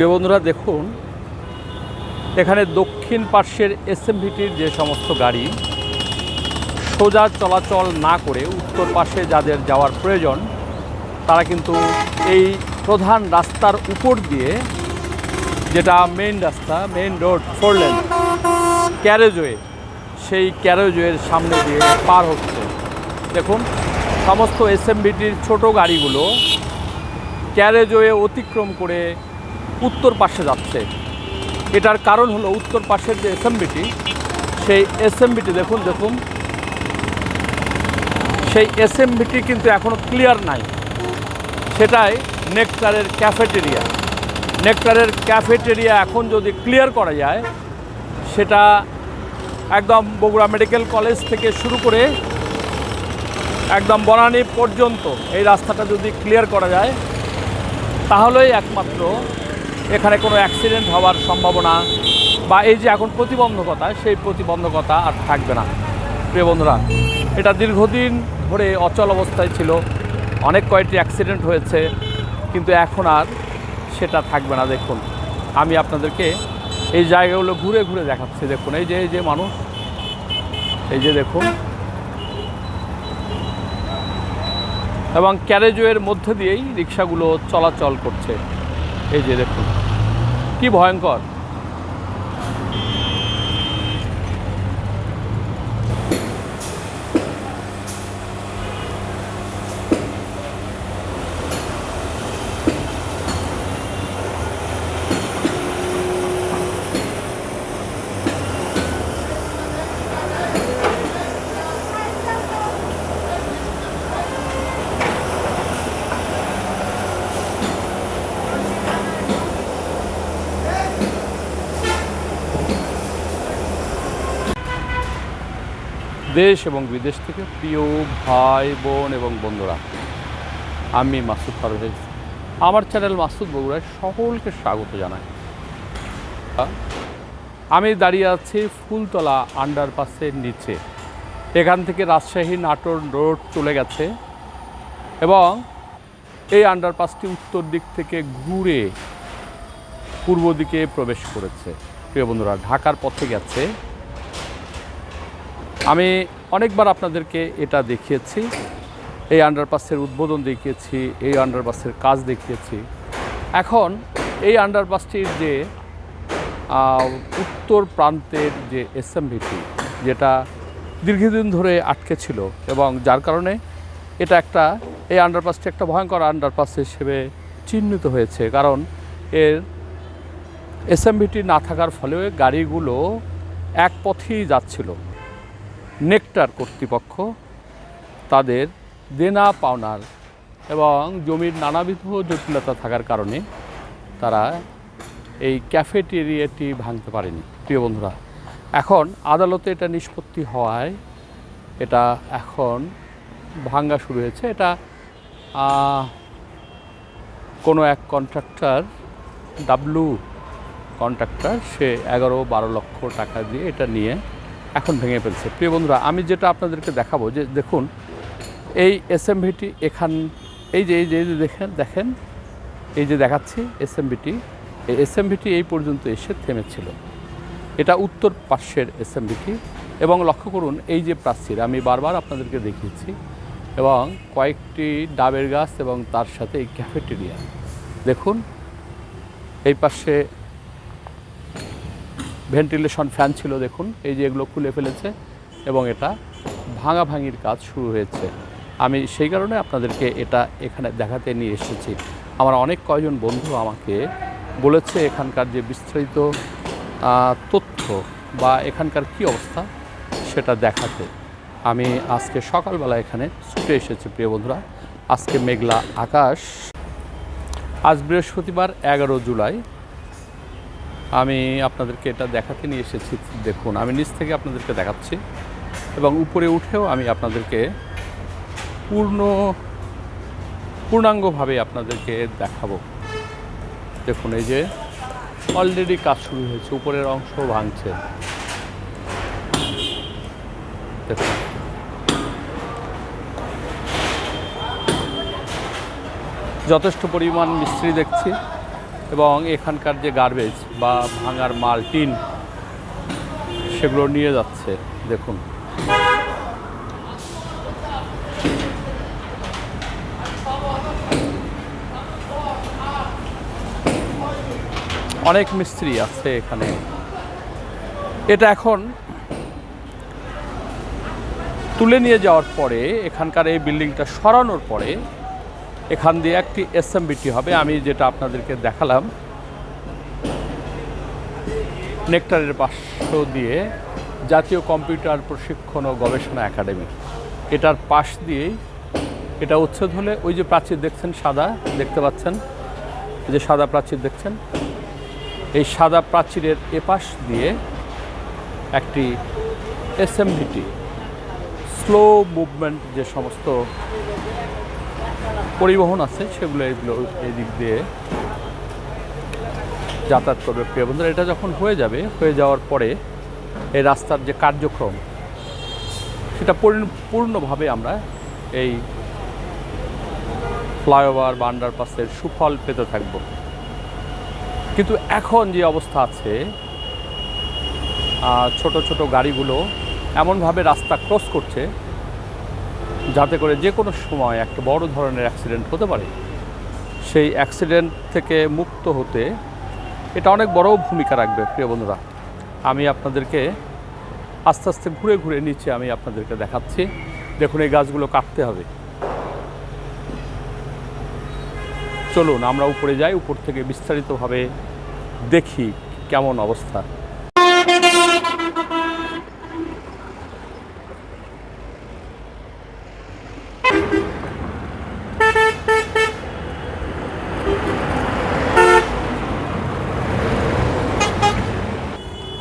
প্রিয় বন্ধুরা, দেখুন, এখানে দক্ষিণ পার্শ্বের এসএমভিটির যে সমস্ত গাড়ি, সোজা চলাচল না করে উত্তর পাশে যাদের যাওয়ার প্রয়োজন, তারা কিন্তু এই প্রধান রাস্তার উপর দিয়ে, যেটা মেইন রাস্তা main road four lane carriageway সেই ক্যারেজওয়ের সামনে দিয়ে পার হচ্ছে। দেখুন, সমস্ত এসএমভিটির ছোট গাড়িগুলো ক্যারেজওয়ে অতিক্রম করে উত্তর পাশে যাচ্ছে। এটার কারণ হলো উত্তর পাশের যে এসএমবিটি, সেই এসএমবিটি দেখুন দেখুন। সেই এসএমবিটি কিন্তু এখনও ক্লিয়ার নাই। সেটাই নেকটারের ক্যাফেটেরিয়া। নেকটারের ক্যাফেটেরিয়া এখন যদি ক্লিয়ার করা যায়, সেটা একদম বগুড়া মেডিকেল কলেজ থেকে শুরু করে একদম বনানী পর্যন্ত এই রাস্তাটা যদি ক্লিয়ার করা যায়, তাহলেই একমাত্র এখানে কোনো অ্যাক্সিডেন্ট হওয়ার সম্ভাবনা বা এই যে এখন প্রতিবন্ধকতা, সেই প্রতিবন্ধকতা আর থাকবে না। প্রিয় বন্ধুরা, এটা দীর্ঘদিন ধরে অচল অবস্থায় ছিল। অনেক কয়েকটি অ্যাক্সিডেন্ট হয়েছে, কিন্তু এখন আর সেটা থাকবে না। দেখুন, আমি আপনাদেরকে এই জায়গাগুলো ঘুরে ঘুরে দেখাচ্ছি। দেখুন, এই যে এই যে মানুষ, এই যে দেখুন। এবং ক্যারেজওয়ের মধ্যে দিয়েই রিক্সাগুলো চলাচল করছে। এই যে দেখুন। কি ভয়ঙ্কর দেশ এবং বিদেশ থেকে প্রিয় ভাই, বোন এবং বন্ধুরা, আমি মাসুদ পারভেজ। আমার চ্যানেল মাসুদ বগুড়ায় সকলকে স্বাগত জানাই। আমি দাঁড়িয়ে আছি ফুলতলা আন্ডারপাসের নিচে। এখান থেকে রাজশাহী নাটোর রোড চলে গেছে এবং এই আন্ডারপাসটি উত্তর দিক থেকে ঘুরে পূর্ব দিকে প্রবেশ করেছে। প্রিয় বন্ধুরা, ঢাকার পথে গেছে। আমি অনেকবার আপনাদেরকে এটা দেখিয়েছি, এই আন্ডারপাসের উদ্বোধন দেখিয়েছি, এই আন্ডারপাসের কাজ দেখিয়েছি। এখন এই আন্ডারপাসটির যে উত্তর প্রান্তের যে এসএমভিটি যেটা দীর্ঘদিন ধরে আটকে ছিল এবং যার কারণে এটা একটা, এই আন্ডারপাসটি একটা ভয়ঙ্কর আন্ডারপাস হিসেবে চিহ্নিত হয়েছে। কারণ এর এসএমভিটি না থাকার ফলে গাড়িগুলো এক পথেই যাচ্ছিল। নেকটার কর্তৃপক্ষ তাদের দেনা পাওনার এবং জমির নানাবিধ জটিলতা থাকার কারণে তারা এই ক্যাফেটেরিয়াটি ভাঙতে পারেনি। প্রিয় বন্ধুরা, এখন আদালতে এটা নিষ্পত্তি হওয়ায় এটা এখন ভাঙ্গা শুরু হয়েছে। এটা কোনো এক কন্ট্রাক্টর ডাব্লু কন্ট্রাক্টর, সে এগারো বারো লক্ষ টাকা দিয়ে এটা নিয়ে এখন ভেঙে ফেলছে। প্রিয় বন্ধুরা, আমি যেটা আপনাদেরকে দেখাবো যে দেখুন, এই এসএমভিটি এখান, এই যে এই যে দেখেন দেখেন, এই যে দেখাচ্ছি এসএমভিটি এই এসএমভিটি এই পর্যন্ত এসে থেমেছিল। এটা উত্তর পার্শ্বের এসএমভিটি এবং লক্ষ্য করুন, এই যে প্রাচীর, আমি বারবার আপনাদেরকে দেখিয়েছি এবং কয়েকটি ডাবের গাছ এবং তার সাথে এই ক্যাফেটেরিয়া দেখুন, এই পাশে ভেন্টিলেশন ফ্যান ছিল, দেখুন। এই যে এগুলো খুলে ফেলেছে এবং এটা ভাঙাভাঙির কাজ শুরু হয়েছে। আমি সেই কারণে আপনাদেরকে এটা এখানে দেখাতে নিয়ে এসেছি। আমার অনেক কয়জন বন্ধু আমাকে বলেছে এখানকার যে বিস্তারিত তথ্য বা এখানকার কি অবস্থা সেটা দেখাতে। আমি আজকে সকালবেলা এখানে ছুটে এসেছি, প্রিয় বন্ধুরা। আজকে মেঘলা আকাশ। আজ বৃহস্পতিবার এগারো জুলাই। আমি আপনাদেরকে এটা দেখাতে নিয়ে এসেছি, দেখুন, আমি নিচ থেকে আপনাদেরকে দেখাচ্ছি এবং উপরে উঠেও আমি আপনাদেরকে পূর্ণ, পূর্ণাঙ্গভাবে আপনাদেরকে দেখাবো। দেখুন, এই যে অলরেডি কাজ শুরু হয়েছে, উপরের অংশ ভাঙছে। দেখুন। যথেষ্ট পরিমাণ মিস্ত্রি দেখছি। এবং এখানকার যে গার্বেজ বা ভাঙার মাল, টিন, সেগুলো নিয়ে যাচ্ছে, দেখুন। অনেক মিস্ত্রি আছে এখানে। এটা এখন তুলে নিয়ে যাওয়ার পরে, এখানকার এই বিল্ডিংটা সরানোর পরে এখান দিয়ে একটি এসএমবিটি হবে, আমি যেটা আপনাদেরকে দেখালাম। নেকটারের পাশ দিয়ে জাতীয় কম্পিউটার প্রশিক্ষণ ও গবেষণা একাডেমি। এটার পাশ দিয়েই এটা উচ্ছেদ হলে ওই যে প্রাচীর দেখছেন সাদা, দেখতে পাচ্ছেন? যে সাদা প্রাচীর দেখছেন? এই সাদা প্রাচীরের এপাশ দিয়ে একটি এসএমভিটি স্লো মুভমেন্ট যে সমস্ত পরিবহন আছে, সেগুলো এগুলো এই দিক দিয়ে যাতায়াত করবে। প্রিয় বন্ধুরা, এটা যখন হয়ে যাবে, হয়ে যাওয়ার পরে এই রাস্তার যে কার্যক্রম, সেটা পূর্ণ- পূর্ণভাবে আমরা এই ফ্লাইওভার বা আন্ডারপাসের সুফল পেতে থাকব। কিন্তু এখন যে অবস্থা আছে ছোট ছোট গাড়িগুলো এমনভাবে রাস্তা ক্রস করছে যাতে করে যে কোনো সময় একটা বড় ধরনের অ্যাক্সিডেন্ট হতে পারে। সেই অ্যাক্সিডেন্ট থেকে মুক্ত হতে এটা অনেক বড় ভূমিকা রাখবে, প্রিয় বন্ধুরা। আমি আপনাদেরকে আস্তে আস্তে ঘুরে ঘুরে নিচে আমি আপনাদেরকে দেখাচ্ছি। দেখুন, এই গাছগুলো কাটতে হবে। চলুন, আমরা উপরে যাই, উপর থেকে বিস্তারিতভাবে দেখি কেমন অবস্থা।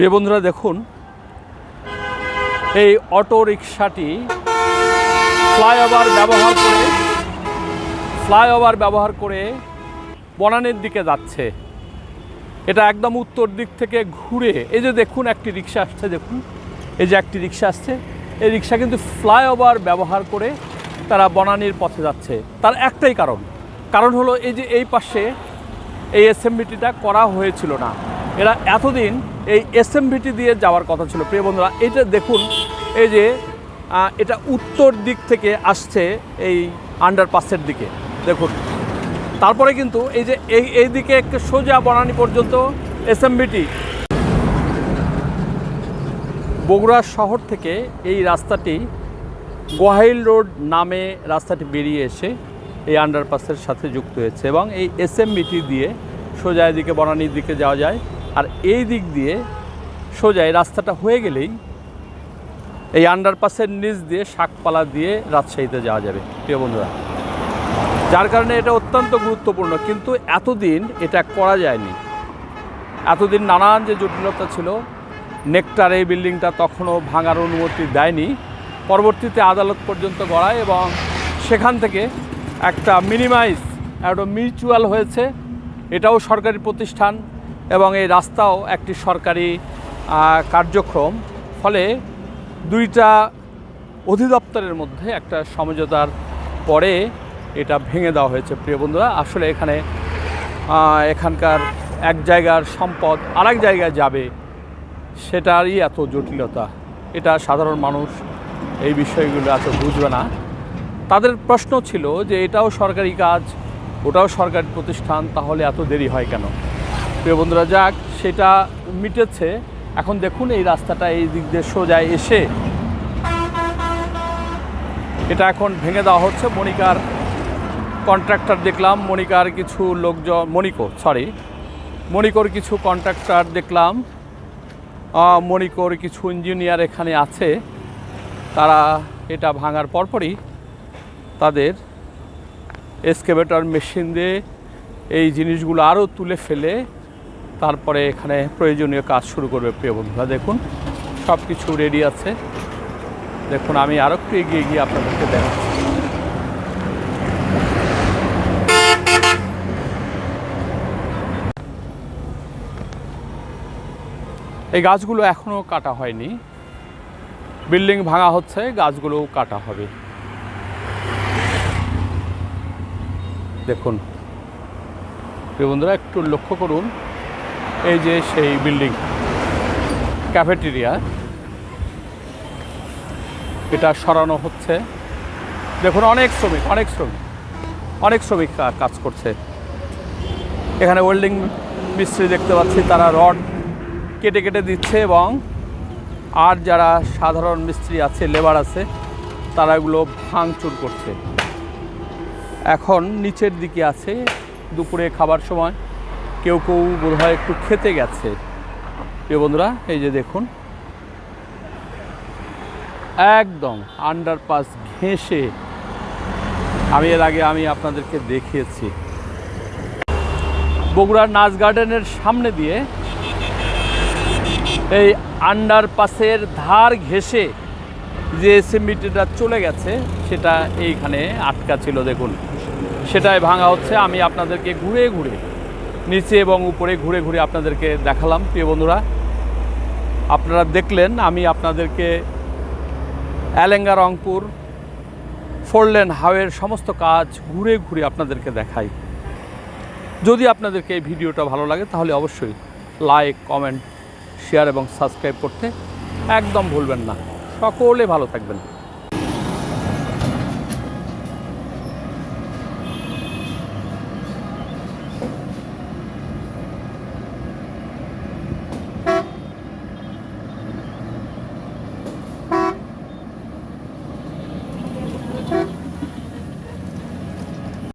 প্রিয় বন্ধুরা, দেখুন, এই অটো রিক্সাটি ফ্লাইওভার ব্যবহার করে, ফ্লাইওভার ব্যবহার করে বনানের দিকে যাচ্ছে। এটা একদম উত্তর দিক থেকে ঘুরে, এই যে দেখুন, একটি রিক্সা আসছে, দেখুন, এই যে একটি রিক্সা আসছে, এই রিক্সা কিন্তু ফ্লাইওভার ব্যবহার করে তারা বনানির পথে যাচ্ছে। তার একটাই কারণ কারণ হলো এই যে এই পাশে এই এসএমবিটিটা করা হয়েছিল না। এরা এতদিন এই এসএমবিটি দিয়ে যাওয়ার কথা ছিল। প্রিয় বন্ধুরা, এটা দেখুন, এই যে এটা উত্তর দিক থেকে আসছে এই আন্ডারপাসের দিকে। দেখুন, তারপরে কিন্তু এই যে, এই এই দিকে একটু সোজা বনানি পর্যন্ত এসএমবিটি বগুড়া শহর থেকে এই রাস্তাটি গোহাইল রোড নামে রাস্তাটি বেরিয়ে এসে এই আন্ডারপাসের সাথে যুক্ত হয়েছে এবং এই এসএমবিটি দিয়ে সোজা এদিকে বনানির দিকে যাওয়া যায়। আর এই দিক দিয়ে সোজা এই রাস্তাটা হয়ে গেলেই এই আন্ডারপাসের নিচ দিয়ে শাকপালা দিয়ে রাজশাহীতে যাওয়া যাবে, প্রিয় বন্ধুরা। যার কারণে এটা অত্যন্ত গুরুত্বপূর্ণ, কিন্তু এতদিন এটা করা যায়নি। এতদিন নানান যে জটিলতা ছিল নেকটার এই বিল্ডিংটা তখনও ভাঙার অনুমতি দেয়নি। পরবর্তীতে আদালত পর্যন্ত গড়ায় এবং সেখান থেকে একটা মিনিমাইজ একটা মিউচুয়াল হয়েছে। এটাও সরকারি প্রতিষ্ঠান এবং এই রাস্তাও একটি সরকারি কার্যক্রম। ফলে দুইটা অধিদপ্তরের মধ্যে একটা সমঝোতার পরে এটা ভেঙে দেওয়া হয়েছে। প্রিয় বন্ধুরা, আসলে এখানে এখানকার এক জায়গার সম্পদ আরেক জায়গায় যাবে, সেটারই এত জটিলতা। এটা সাধারণ মানুষ এই বিষয়গুলো এত বুঝবে না। তাদের প্রশ্ন ছিল যে, এটাও সরকারি কাজ, ওটাও সরকারি প্রতিষ্ঠান, তাহলে এত দেরি হয় কেন? প্রিয় বন্ধুরা যাক সেটা মিটেছে। এখন দেখুন এই রাস্তাটা এই দিক দিয়ে সোজায় এসে। এটা এখন ভেঙে দেওয়া হচ্ছে। মনিকার কন্ট্রাক্টর দেখলাম মনিকার কিছু লোকজন মনিকো সরি মনিকোর কিছু কন্ট্রাক্টর দেখলাম। আহ, মনিকোর কিছু ইঞ্জিনিয়ার এখানে আছে। তারা এটা ভাঙার পরপরই তাদের এসকেভেটর মেশিন দিয়ে এই জিনিসগুলো আরও তুলে ফেলে। তারপরে এখানে প্রয়োজনীয় কাজ শুরু করবে, প্রিয় বন্ধুরা। দেখুন সব কিছু রেডি আছে। দেখুন, আমি আরও একটু এগিয়ে গিয়ে আপনাদেরকে দেখাচ্ছি। এই গাছগুলো এখনও কাটা হয়নি। বিল্ডিং ভাঙা হচ্ছে, গাছগুলোও কাটা হবে। দেখুন, প্রিয় বন্ধুরা, একটু লক্ষ্য করুন। এই যে সেই বিল্ডিং, ক্যাফেটেরিয়া। এটা সরানো হচ্ছে। দেখুন, অনেক শ্রমিক অনেক শ্রমিক অনেক শ্রমিক কাজ করছে। এখানে ওয়েল্ডিং মিস্ত্রি দেখতে পাচ্ছি, তারা রড কেটে কেটে দিচ্ছে এবং আর যারা সাধারণ মিস্ত্রি আছে, লেবার আছে, তারা এগুলো ভাঙচুর করছে। এখন নিচের দিকে আছে দুপুরে খাবার সময়। কেউ কেউ বোধহয় একটু খেতে গেছে। প্রিয় বন্ধুরা, এই যে দেখুন। একদম আন্ডারপাস ঘেঁষে আমি এর আগে আমি আপনাদেরকে দেখিয়েছি। বগুড়ার নাচ গার্ডেনের সামনে দিয়ে এই আন্ডারপাসের ধার ঘেঁষে যে সিমেন্টটা চলে গেছে, সেটা এইখানে আটকা ছিল, দেখুন। সেটাই ভাঙা হচ্ছে, আমি আপনাদেরকে ঘুরে ঘুরে নিচে এবং উপরে ঘুরে ঘুরে আপনাদেরকে দেখালাম। প্রিয় বন্ধুরা, আপনারা দেখলেন আমি আপনাদেরকে অ্যালেঙ্গা রংপুর, ফোরলেন হাওয়ের সমস্ত কাজ ঘুরে ঘুরে আপনাদেরকে দেখাই। যদি আপনাদেরকে এই ভিডিওটা ভালো লাগে, তাহলে অবশ্যই লাইক, কমেন্ট, শেয়ার এবং সাবস্ক্রাইব করতে একদম ভুলবেন না। সকলে ভালো থাকবেন।